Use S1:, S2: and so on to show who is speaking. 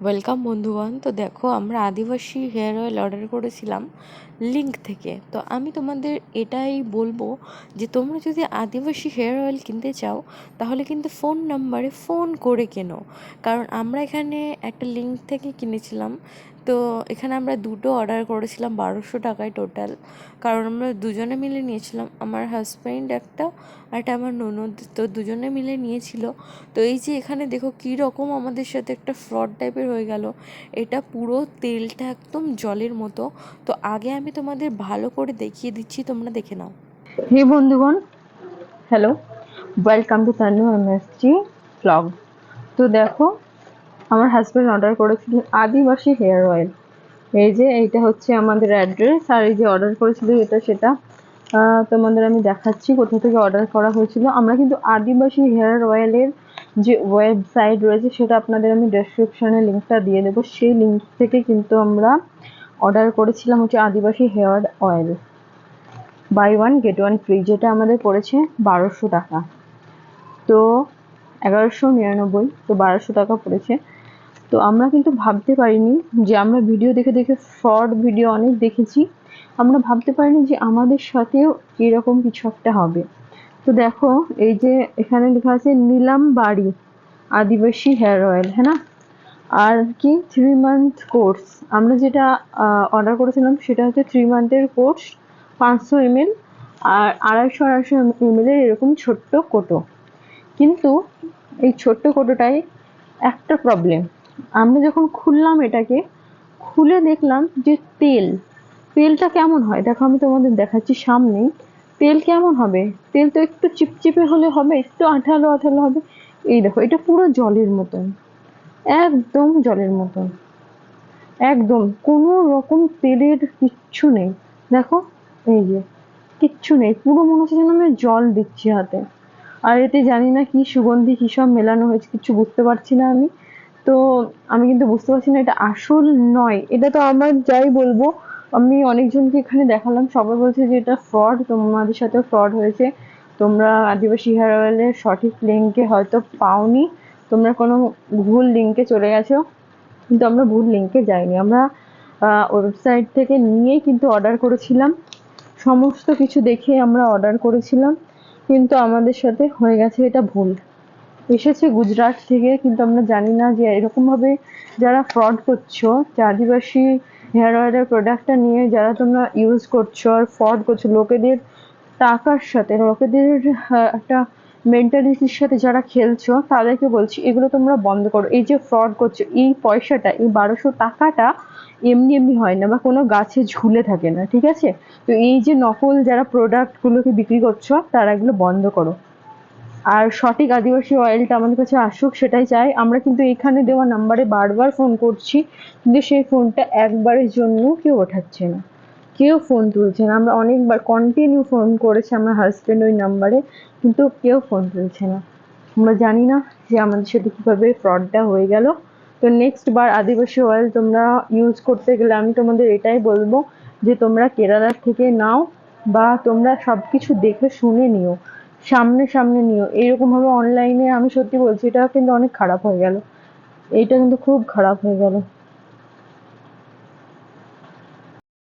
S1: Welcome বন্ধুগণ। তো দেখো, আমরা আদিবাসী হেয়ার অয়েল অর্ডার করেছিলাম লিঙ্ক থেকে। তো আমি তোমাদের এটাই বলব যে, তোমরা যদি আদিবাসী হেয়ার অয়েল কিনতে চাও, তাহলে কিন্তু ফোন নাম্বারে ফোন করে কেনো। কারণ আমরা এখানে একটা লিঙ্ক থেকে কিনেছিলাম। তো এখানে আমরা দুটো অর্ডার করেছিলাম বারোশো টাকায় টোটাল কারণ আমরা দুজনে মিলে নিয়েছিলাম, আমার হাজব্যান্ড একটা আর একটা আমার ননদ, তো দুজনে মিলে নিয়েছিল। তো এই যে এখানে দেখো কী রকম আমাদের সাথে একটা ফ্রড টাইপের হয়ে গেল। এটা পুরো তেলটা একদম জলের মতো। তো আগে আমি তোমাদের ভালো করে দেখিয়ে দিচ্ছি, তোমরা দেখে নাও।
S2: হে বন্ধুগণ hello welcome to Tanu MSG blog তো দেখো আমার হাজব্যান্ড অর্ডার করেছিল আদিবাসী হেয়ার অয়েল এই যে, এইটা হচ্ছে আমাদের অ্যাড্রেস আর এই যে অর্ডার করেছিল এটা সেটা তোমাদের আমি দেখাচ্ছি কোথা থেকে অর্ডার করা হয়েছিল। আমরা কিন্তু আদিবাসী হেয়ার অয়েলের যে ওয়েবসাইট রয়েছে, সেটা আপনাদের আমি ডেসক্রিপশনে লিঙ্কটা দিয়ে দেবো। সেই লিঙ্ক থেকে কিন্তু আমরা অর্ডার করেছিলাম হচ্ছে Adivasi hair oil buy one get one free যেটা আমাদের পড়েছে বারোশো টাকা। তো, এগারোশো নিরানব্বই, তো বারোশো টাকা পড়েছে। তো আমরা কিন্তু ভাবতে পারিনি যে আমরা ভিডিও দেখে দেখে ফ্রড ভিডিও অনেক দেখেছি। আমরা ভাবতে পারিনি যে আমাদের সাথেও এরকম কিছু একটা হবে। তো দেখো, এই যে এখানে লেখা আছে, নিলাম বাড়ি, আদিবাসী হেয়ার অয়েল হ্যাঁ না? আর কি? থ্রি মান্থ কোর্স আমরা যেটা অর্ডার করেছিলাম সেটা হচ্ছে থ্রি মান্থের কোর্স পাঁচশো এমএল আর আড়াইশো আড়াইশো এমএলের এরকম ছোট্ট কোটো। কিন্তু এই ছোট্ট কোটোটায় একটা প্রবলেম আমরা যখন খুললাম এটাকে, খুলে দেখলাম যে তেল, তেলটা কেমন হয়? দেখো, আমি তোমাদের দেখাচ্ছি সামনেই। তেল কেমন হবে? তেল তো একটু চিপচিপে হলে হবে, একটু আঠালো আঠালো হবে। এই দেখো, এটা পুরো জলের মতন, একদম জলের মতন, একদম। কোনো রকম তেলের কিচ্ছু নেই। দেখো, এই যে, কিচ্ছু নেই। পুরো মনে হচ্ছে যেন আমি জল দিচ্ছি হাতে। আর এতে জানি না কি সুগন্ধি, কী সব মেলানো হয়েছে, কিছু বুঝতে পারছি না আমি। তো আমি কিন্তু বুঝতে পারছি না, এটা আসল নয়। এটা তো আমার যাই বলব, আমি অনেকজনকে এখানে দেখালাম, সবাই বলছে যে এটা ফ্রড তোমাদের সাথেও ফ্রড হয়েছে। তোমরা আদিবাসী হেয়ার অয়েলের সঠিক লিঙ্কে হয়তো পাওনি, তোমরা কোনো ভুল লিঙ্কে চলে গেছো, কিন্তু আমরা ভুল লিঙ্কে যাইনি। আমরা ওয়েবসাইট থেকে নিয়েই কিন্তু অর্ডার করেছিলাম, সমস্ত কিছু দেখে আমরা অর্ডার করেছিলাম, কিন্তু আমাদের সাথে হয়ে গেছে এটা ভুল। এসেছে গুজরাট থেকে কিন্তু আমরা জানি না যে এরকমভাবে যারা ফ্রড করছ যে আদিবাসী হেয়ার অয়েলের প্রোডাক্টটা নিয়ে যারা তোমরা ইউজ করছ আর ফ্রড করছ লোকেদের টাকার সাথে লোকেদের আহ, একটা মেন্টালিটির সাথে যারা খেলছো তাদেরকে বলছি এগুলো তোমরা বন্ধ করো। এই যে ফ্রড করছ এই পয়সাটা এই বারোশো টাকাটা এমনি এমনি হয় না বা কোনো গাছে ঝুলে থাকে না ঠিক আছে? তো এই যে নকল যারা প্রোডাক্টগুলোকে বিক্রি করছ তারা এগুলো বন্ধ করো। আর সঠিক আদিবাসী অয়েলটা আমাদের কাছে আসুক, সেটাই চাই। আমরা কিন্তু এখানে দেওয়া নাম্বারে বারবার ফোন করছি, কিন্তু সেই ফোনটা একবারের জন্য কেউ ওঠাচ্ছে না। কেউ ফোন তুলছে না। আমরা অনেকবার কন্টিনিউ ফোন করেছি আমার হাজব্যান্ড ওই নাম্বারে কিন্তু কেউ ফোন তুলছে না। আমরা জানি না যে আমাদের সাথে কীভাবে ফ্রডটা হয়ে গেল। তো নেক্সট বার আদিবাসী অয়েল তোমরা ইউজ করতে গেলে আমি তোমাদের এটাই বলব যে তোমরা কেরালার থেকে নাও বা তোমরা সব কিছু দেখে শুনে নিও। সামনে সামনে নিও। এইরকমভাবে অনলাইনে আমি সত্যি বলছি, এটা কিন্তু অনেক খারাপ হয়ে গেল। এইটা কিন্তু খুব খারাপ হয়ে গেল।